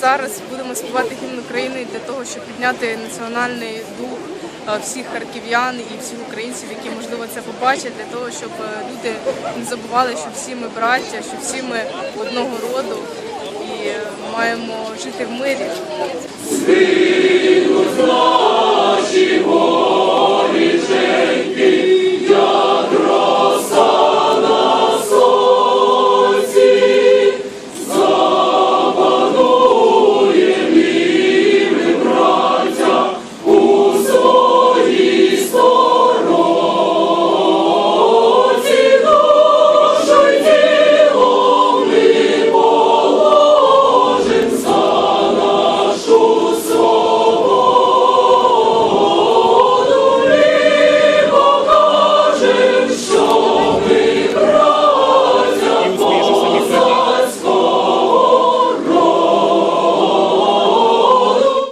зараз будемо співати гімн України для того, щоб підняти національний дух е, всіх харків'ян і всіх українців, які можливо це побачать, для того, щоб е, люди не забували, що всі ми браття, що всі ми одного роду і е, маємо жити в мирі.